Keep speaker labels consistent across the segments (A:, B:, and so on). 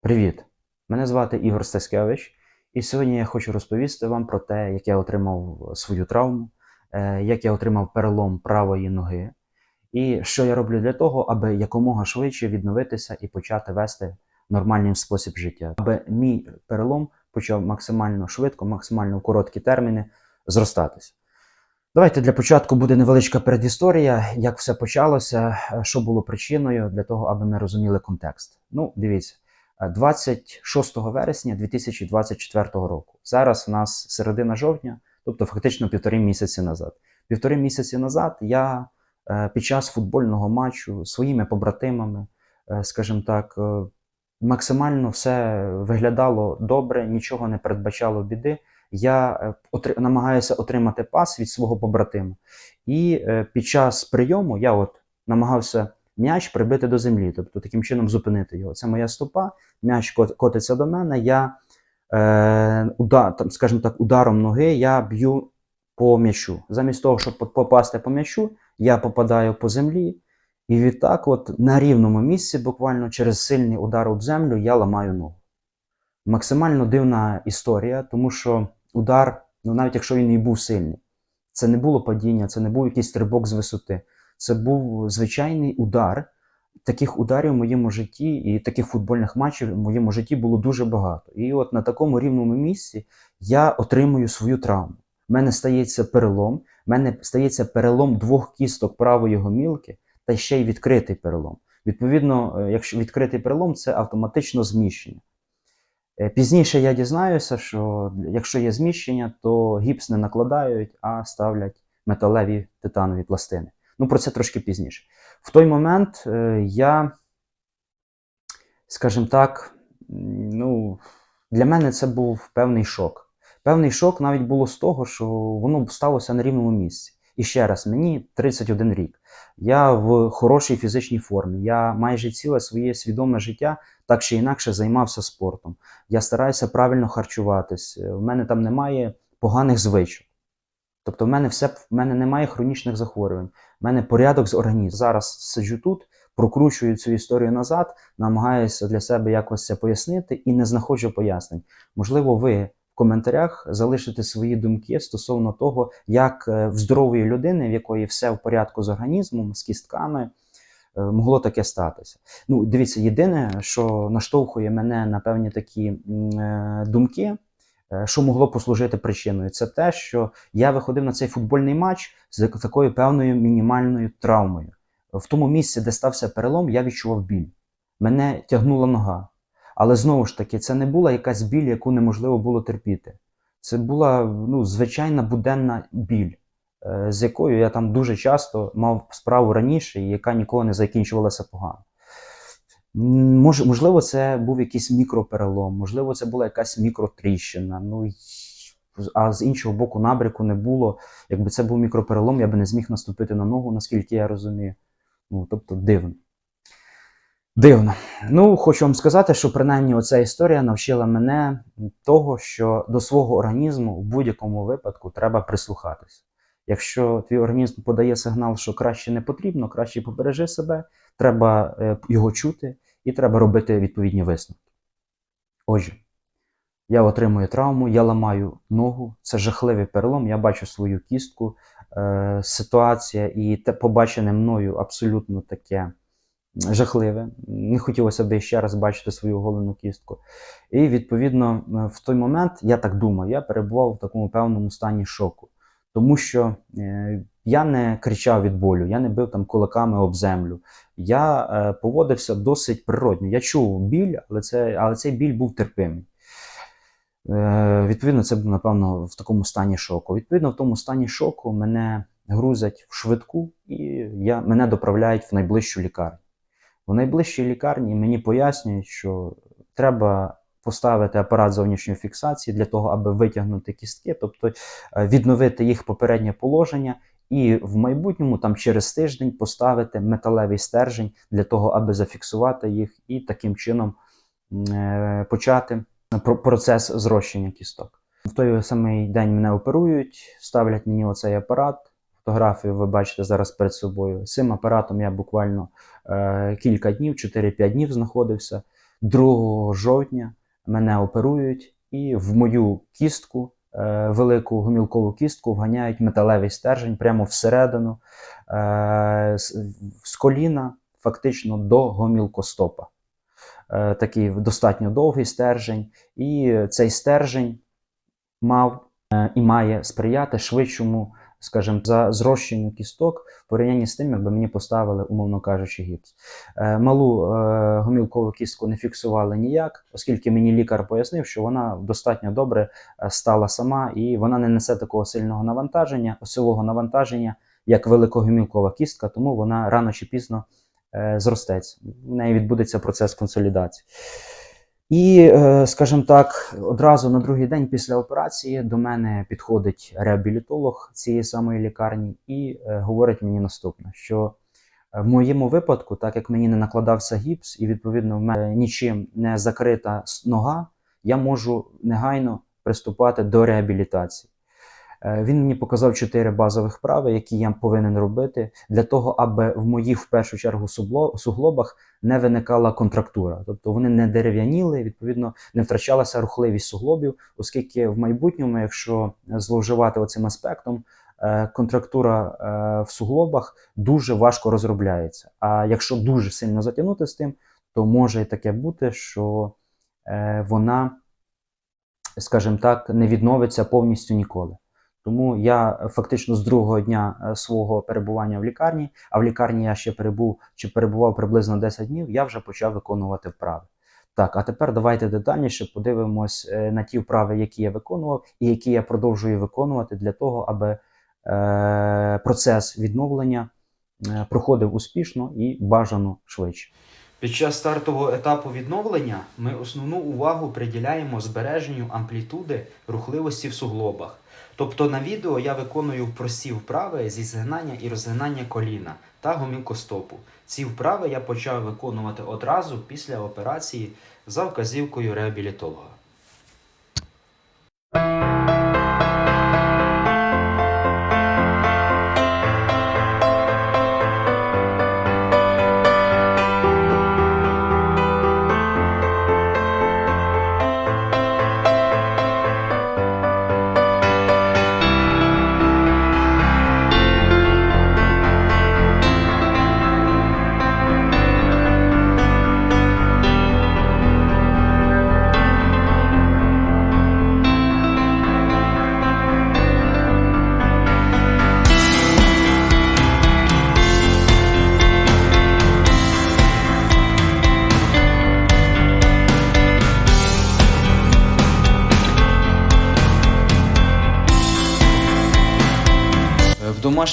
A: Привіт! Мене звати Ігор Стаскевич, і сьогодні я хочу розповісти вам про те, як я отримав свою травму, е, як я отримав перелом правої ноги, і що я роблю для того, аби якомога швидше відновитися і почати вести нормальний спосіб життя, аби мій перелом почав максимально швидко, максимально в короткі терміни зростатися. Давайте для початку буде невеличка передісторія, як все почалося, е, що було причиною для того, аби ми розуміли контекст. Ну, дивіться. 26 вересня 2024 року. Зараз у нас середина жовтня, тобто фактично півтори місяці назад. Півтори місяці назад я е, під час футбольного матчу своїми побратимами, е, скажімо так, е, максимально все виглядало добре, нічого не передбачало біди. Я намагаюся отримати пас від свого побратима. І під час прийому я от намагався м'яч прибити до землі, тобто таким чином зупинити його. Це моя стопа, м'яч котиться до мене. Я е, удар, там, скажімо так, ударом ноги я б'ю по м'ячу. Замість того, щоб попасти по м'ячу, я попадаю по землі. І відтак, от на рівному місці, буквально через сильний удар об землю, я ламаю ногу. Максимально дивна історія, тому що удар, ну навіть якщо він і був сильний, це не було падіння, це не був якийсь стрибок з висоти. Це був звичайний удар. Таких ударів в моєму житті і таких футбольних матчів в моєму житті було дуже багато. І от на такому рівному місці я отримую свою травму. У мене стається перелом, в мене стається перелом двох кісток правої гомілки та ще й відкритий перелом. Відповідно, е, якщо відкритий перелом, це автоматично зміщення. Е, Пізніше я дізнаюся, що якщо є зміщення, то гіпс не накладають, а ставлять металеві титанові пластини. Ну, про це трошки пізніше. В той момент е, я, скажімо так, ну, для мене це був певний шок. Певний шок навіть було з того, що воно сталося на рівному місці. І ще раз, мені 31 рік. Я в хорошій фізичній формі. Я майже ціле своє свідоме життя так чи інакше займався спортом. Я стараюся правильно харчуватись. У мене там немає поганих звичок. Тобто, в мене все в мене немає хронічних захворювань. У мене порядок з організмом. Зараз сиджу тут, прокручую цю історію назад, намагаюся для себе якось це пояснити і не знаходжу пояснень. Можливо, ви в коментарях залишите свої думки стосовно того, як е, в здорової людини, в якої все в порядку з організмом, з кістками, е, могло таке статися. Ну, дивіться, єдине, що наштовхує мене на певні такі е, думки. Е, Що могло послужити причиною? Це те, що я виходив на цей футбольний матч з такою певною мінімальною травмою. В тому місці, де стався перелом, я відчував біль. Мене тягнула нога. Але знову ж таки, це не була якась біль, яку неможливо було терпіти. Це була ну, звичайна буденна біль, е, з якою я там дуже часто мав справу раніше, і яка ніколи не закінчувалася погано. Мож, можливо, це був якийсь мікроперелом, можливо, це була якась мікротріщина. Ну, а з іншого боку, набряку не було. Якби це був мікроперелом, я би не зміг наступити на ногу, наскільки я розумію. Ну, тобто дивно. Дивно. Ну, хочу вам сказати, що принаймні оця історія навчила мене того, що до свого організму в будь-якому випадку треба прислухатися. Якщо твій організм подає сигнал, що краще не потрібно, краще побережи себе, треба е, його чути і треба робити відповідні висновки. Отже, я отримую травму, я ламаю ногу, це жахливий перелом, я бачу свою кістку, е, ситуація і те побачене мною абсолютно таке жахливе. Не хотілося б ще раз бачити свою голену кістку. І відповідно е, в той момент, я так думаю, я перебував в такому певному стані шоку. Тому що е, я не кричав від болю, я не бив там кулаками об землю. Я е, поводився досить природньо. Я чув біль, але, це, але цей біль був терпимий. Е, відповідно, це був, напевно, в такому стані шоку. Відповідно, в тому стані шоку мене грузять в швидку і я, мене доправляють в найближчу лікарню. В найближчій лікарні мені пояснюють, що треба поставити апарат зовнішньої фіксації для того, аби витягнути кістки, тобто е, відновити їх попереднє положення, і в майбутньому, там через тиждень, поставити металевий стержень для того, аби зафіксувати їх і таким чином е, почати процес зрощення кісток. В той самий день мене оперують, ставлять мені оцей апарат. Фотографію ви бачите зараз перед собою. З цим апаратом я буквально е, кілька днів, 4-5 днів знаходився. 2 жовтня мене оперують і в мою кістку, е, велику гомілкову кістку, вганяють металевий стержень прямо всередину е, з, коліна, фактично до гомілкостопа. Е, такий достатньо довгий стержень, і цей стержень мав і має сприяти швидшому, скажімо, за зрощенню кісток в порівнянні з тим, якби мені поставили, умовно кажучи, гіпс. Е, Малу е, гомілкову кістку не фіксували ніяк, оскільки мені лікар пояснив, що вона достатньо добре е, стала сама і вона не несе такого сильного навантаження, осьового навантаження, як великогомілкова кістка, тому вона рано чи пізно зростеться. В неї відбудеться процес консолідації. І, е, скажімо так, одразу на другий день після операції до мене підходить реабілітолог цієї самої лікарні і е, говорить мені наступне: що в моєму випадку, так як мені не накладався гіпс, і відповідно в мене нічим не закрита нога, я можу негайно приступати до реабілітації. Е, Він мені показав чотири базових вправи, які я повинен робити для того, аби в моїх в першу чергу сугло- суглобах не виникала контрактура. Тобто вони не дерев'яніли, відповідно, не втрачалася рухливість суглобів, оскільки в майбутньому, якщо зловживати цим аспектом, е, контрактура е, в суглобах дуже важко розробляється. А якщо дуже сильно затягнути з тим, то може і таке бути, що вона, скажімо так, не відновиться повністю ніколи. Тому я е, фактично з другого дня е, свого перебування в лікарні, а в лікарні я ще перебув чи перебував приблизно 10 днів, я вже почав виконувати вправи. Так, а тепер давайте детальніше подивимось е, на ті вправи, які я виконував, і які я продовжую виконувати для того, аби е, процес відновлення проходив успішно і бажано швидше.
B: Під час стартового етапу відновлення ми основну увагу приділяємо збереженню амплітуди рухливості в суглобах. Тобто на відео я виконую прості вправи зі згинання і розгинання коліна та гомілкостопу. Ці вправи я почав виконувати одразу після операції за вказівкою реабілітолога.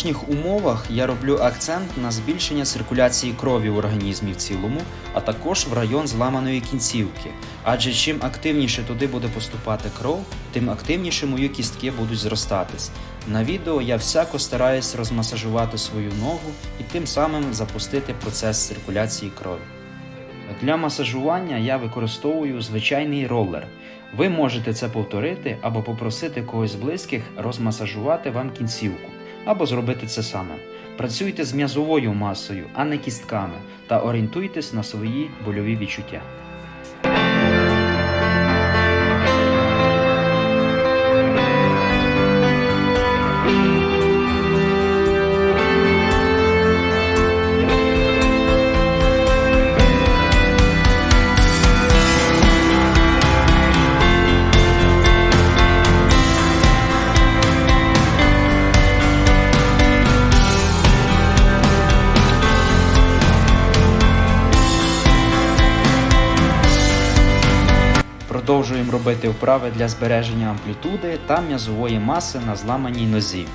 B: Домашніх умовах я роблю акцент на збільшення циркуляції крові в організмі в цілому, а також в район зламаної кінцівки. Адже чим активніше туди буде поступати кров, тим активніше мої кістки будуть зростатись. На відео я всяко стараюсь розмасажувати свою ногу і тим самим запустити процес циркуляції крові. Для масажування я використовую звичайний ролер. Ви можете це повторити або попросити когось з близьких розмасажувати вам кінцівку, або зробити це саме. Працюйте з м'язовою масою, а не кістками, та орієнтуйтесь на свої больові відчуття. Робити вправи для збереження амплітуди та м'язової маси на зламаній нозі.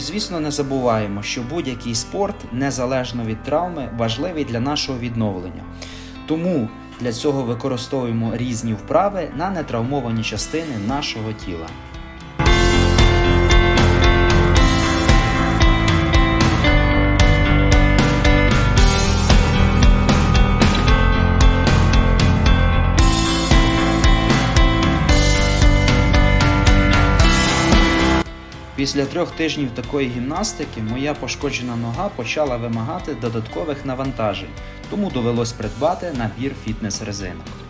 B: Звісно, не забуваємо, що будь-який спорт, незалежно від травми, важливий для нашого відновлення. Тому для цього використовуємо різні вправи на нетравмовані частини нашого тіла. Після трьох тижнів такої гімнастики моя пошкоджена нога почала вимагати додаткових навантажень, тому довелось придбати набір фітнес-резинок.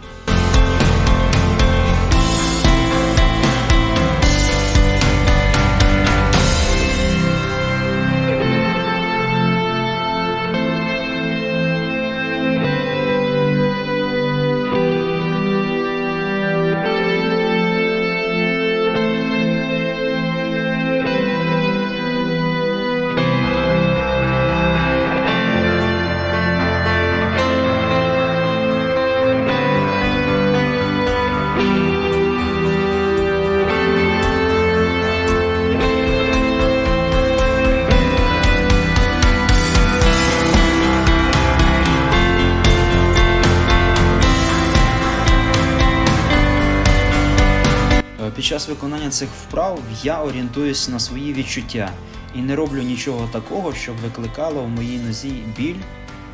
B: Під час виконання цих вправ я орієнтуюсь на свої відчуття і не роблю нічого такого, щоб викликало в моїй нозі біль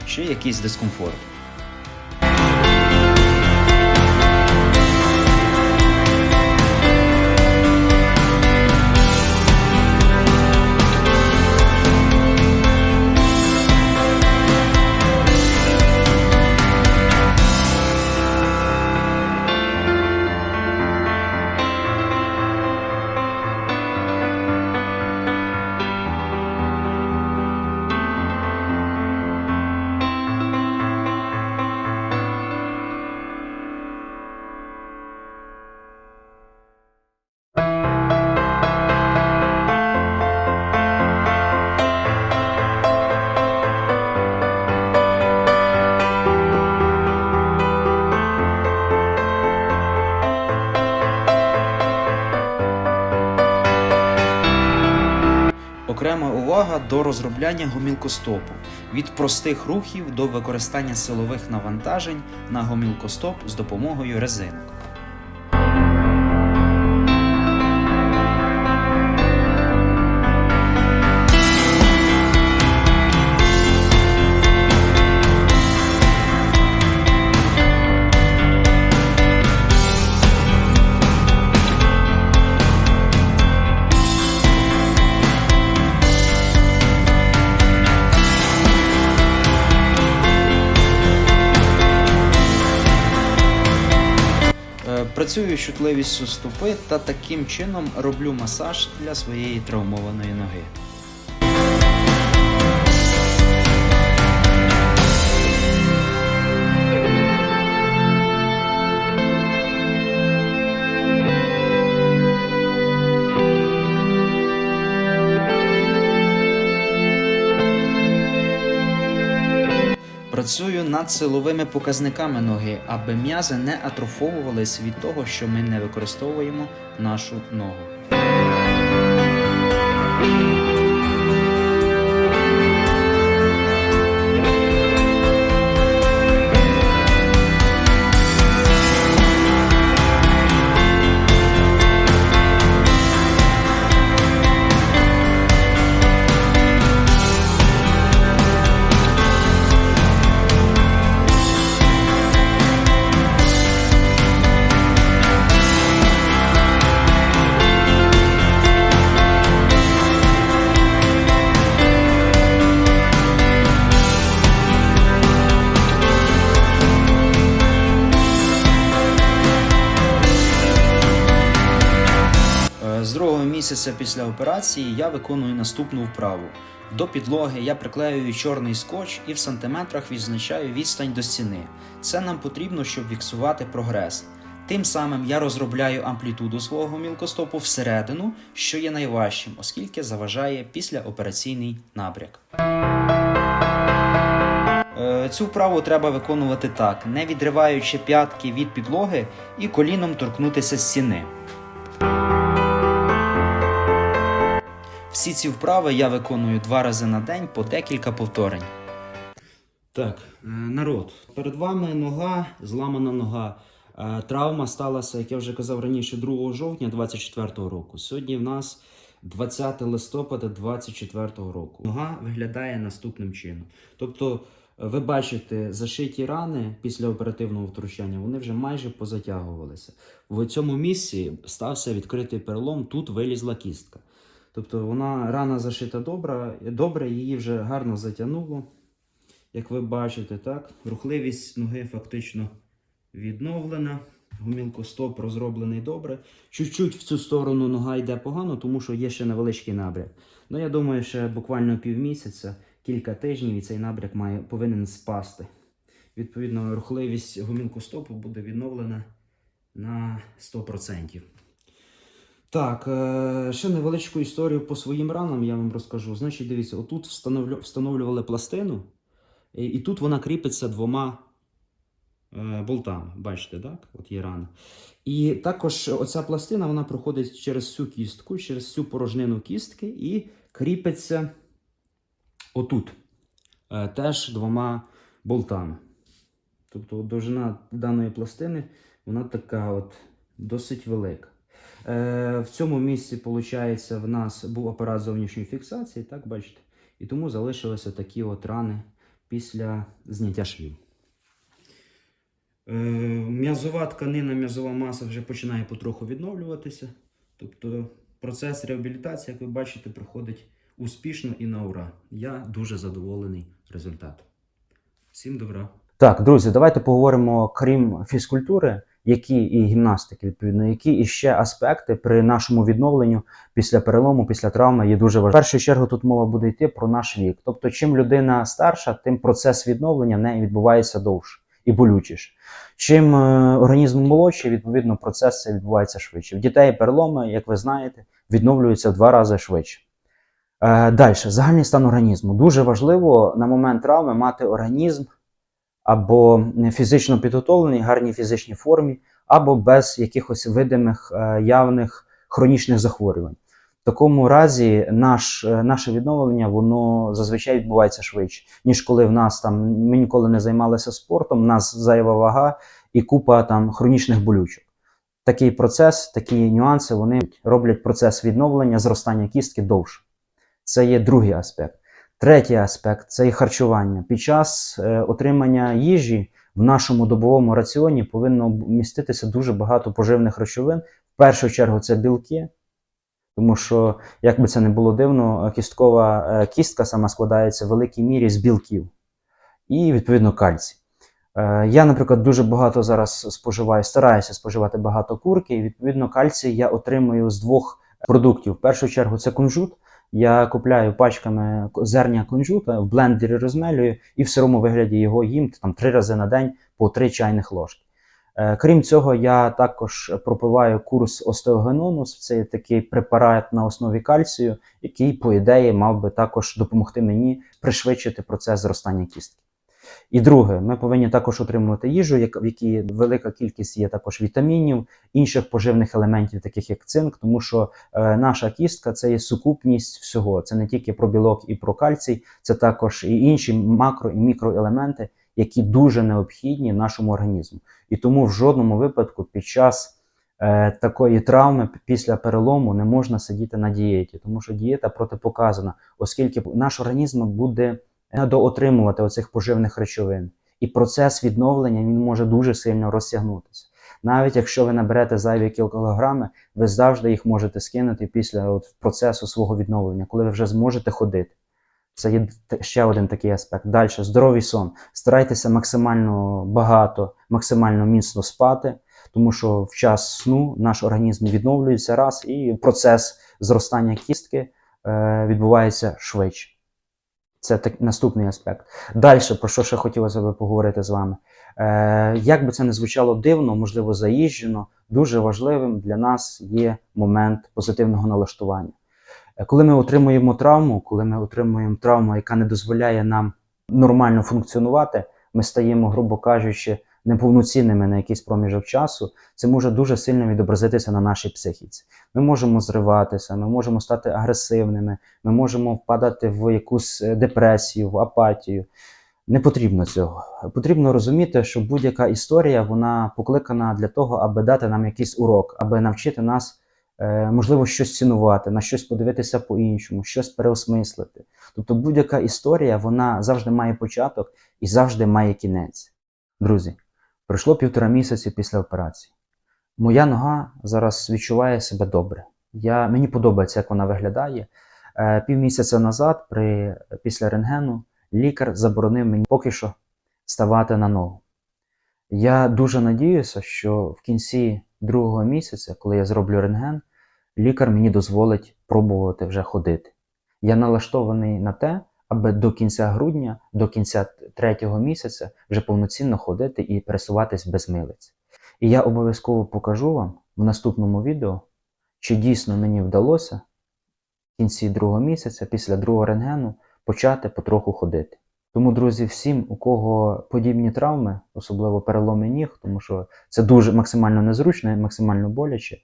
B: чи якийсь дискомфорт. До розробляння гомілкостопу від простих рухів до використання силових навантажень на гомілкостоп з допомогою резинок. Працюю чутливість суступи та таким чином роблю масаж для своєї травмованої ноги. Над силовими показниками ноги, аби м'язи не атрофовувались від того, що ми не використовуємо нашу ногу. Місяця після операції я виконую наступну вправу. До підлоги я приклеюю чорний скотч і в сантиметрах відзначаю відстань до стіни. Це нам потрібно, щоб фіксувати прогрес. Тим самим я розробляю амплітуду свого мілкостопу всередину, що є найважчим, оскільки заважає післяопераційний набряк. Е, Цю вправу треба виконувати так, не відриваючи п'ятки від підлоги і коліном торкнутися стіни. Всі ці вправи я виконую два рази на день по декілька повторень.
A: Так, е, народ, перед вами нога, зламана нога. Е, Травма сталася, як я вже казав раніше, 2 жовтня 2024 року. Сьогодні в нас 20 листопада 2024 року. Нога виглядає наступним чином. Тобто, е, ви бачите зашиті рани після оперативного втручання, вони вже майже позатягувалися. В цьому місці стався відкритий перелом, тут вилізла кістка. Тобто вона рана зашита добре, добре, її вже гарно затягнуло. Як ви бачите, так, рухливість ноги фактично відновлена. Гумілкостоп розроблений добре. Чуть-чуть в цю сторону нога йде погано, тому що є ще невеличкий набряк. Ну, я думаю, ще буквально півмісяця, кілька тижнів, і цей набряк має, повинен спасти. Відповідно, рухливість гумілкостопу буде відновлена на 100%. Так, е, ще невеличку історію по своїм ранам я вам розкажу. Значить, дивіться, отут встановлювали пластину, і, тут вона кріпиться двома е, болтами. Бачите, так? От є рана. І також оця пластина вона проходить через всю кістку, через всю порожнину кістки і кріпиться отут. Е, теж двома болтами. Тобто довжина даної пластини вона така от досить велика. Е, в цьому місці, виходить, в нас був апарат зовнішньої фіксації, так бачите? І тому залишилися такі от рани після зняття швів. Е, м'язова тканина, м'язова маса вже починає потроху відновлюватися. Тобто процес реабілітації, як ви бачите, проходить успішно і на ура. Я дуже задоволений результатом. Всім добра. Так, друзі, давайте поговоримо, крім фізкультури, які і гімнастики, відповідно, які іще аспекти при нашому відновленню після перелому, після травми є дуже важливі. В першу чергу тут мова буде йти про наш вік. Тобто, чим людина старша, тим процес відновлення в неї відбувається довше і болючіше. Чим е, організм молодший, відповідно, процес відбувається швидше. В дітей переломи, як ви знаєте, відновлюються два рази швидше. Е, Далі, загальний стан організму. Дуже важливо на момент травми мати організм або фізично підготовлений, гарній фізичній формі, або без якихось видимих е, явних хронічних захворювань. В такому разі наш, е, наше відновлення воно зазвичай відбувається швидше, ніж коли в нас там ми ніколи не займалися спортом, в нас зайва вага і купа там хронічних болючок. Такий процес, такі нюанси вони роблять процес відновлення, зростання кістки довше. Це є другий аспект. Третій аспект це і харчування. Під час е, отримання їжі в нашому добовому раціоні повинно міститися дуже багато поживних речовин. В першу чергу це білки, тому що, як би це не було дивно, кісткова е, кістка сама складається в великій мірі з білків і, відповідно, кальцій. Е, Я, наприклад, дуже багато зараз споживаю, стараюся споживати багато курки, і відповідно кальцій я отримую з двох продуктів. В першу чергу це кунжут. Я купляю пачками зерня кунжута, в блендері розмелюю і в сирому вигляді його їм там три рази на день по три чайних ложки. Е, Крім цього, я також пропиваю курс остеогенонус. Це такий препарат на основі кальцію, який, по ідеї, мав би також допомогти мені пришвидшити процес зростання кістки. І друге, ми повинні також отримувати їжу, в якій велика кількість є також вітамінів, інших поживних елементів, таких як цинк, тому що е, наша кістка це є сукупність всього. Це не тільки про білок і про кальцій, це також і інші макро і мікроелементи, які дуже необхідні нашому організму. І тому в жодному випадку під час е, такої травми після перелому не можна сидіти на дієті, тому що дієта протипоказана, оскільки наш організм буде недоотримувати оцих поживних речовин. І процес відновлення він може дуже сильно розтягнутися. Навіть якщо ви наберете зайві кілограми, ви завжди їх можете скинути після от, процесу свого відновлення, коли ви вже зможете ходити. Це є ще один такий аспект. Далі, здоровий сон. Старайтеся максимально багато, максимально міцно спати, тому що в час сну наш організм відновлюється раз, і процес зростання кістки е, відбувається швидше. Це так, наступний аспект. Далі, про що ще хотілося би поговорити з вами. Е, як би це не звучало дивно, можливо, заїжджено, дуже важливим для нас є момент позитивного налаштування. Е, Коли ми отримуємо травму, коли ми отримуємо травму, яка не дозволяє нам нормально функціонувати, ми стаємо, грубо кажучи, неповноцінними на якийсь проміжок часу, це може дуже сильно відобразитися на нашій психіці. Ми можемо зриватися, ми можемо стати агресивними, ми можемо впадати в якусь е, депресію, в апатію. Не потрібно цього. Потрібно розуміти, що будь-яка історія вона покликана для того, аби дати нам якийсь урок, аби навчити нас, е, можливо, щось цінувати, на щось подивитися по-іншому, щось переосмислити. Тобто будь-яка історія вона завжди має початок і завжди має кінець. Друзі, пройшло півтора місяці після операції. Моя нога зараз відчуває себе добре. Я, мені подобається, як вона виглядає. Е, півмісяця назад, при, після рентгену, лікар заборонив мені поки що ставати на ногу. Я дуже надіюся, що в кінці другого місяця, коли я зроблю рентген, лікар мені дозволить пробувати вже ходити. Я налаштований на те, аби до кінця грудня, до кінця третього місяця вже повноцінно ходити і пересуватись без милиць. І я обов'язково покажу вам в наступному відео, чи дійсно мені вдалося в кінці другого місяця, після другого рентгену, почати потроху ходити. Тому, друзі, всім, у кого подібні травми, особливо переломи ніг, тому що це дуже максимально незручно і максимально боляче,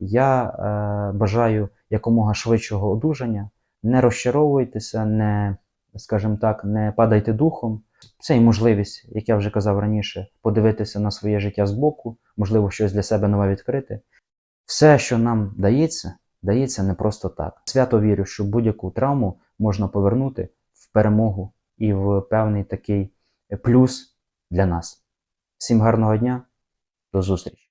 A: я е, бажаю якомога швидшого одужання. Не розчаровуйтеся, не, скажімо так, не падайте духом. Це і можливість, як я вже казав раніше, подивитися на своє життя збоку, можливо, щось для себе нове відкрити. Все, що нам дається, дається не просто так. Свято вірю, що будь-яку травму можна повернути в перемогу і в певний такий плюс для нас. Всім гарного дня, до зустрічі!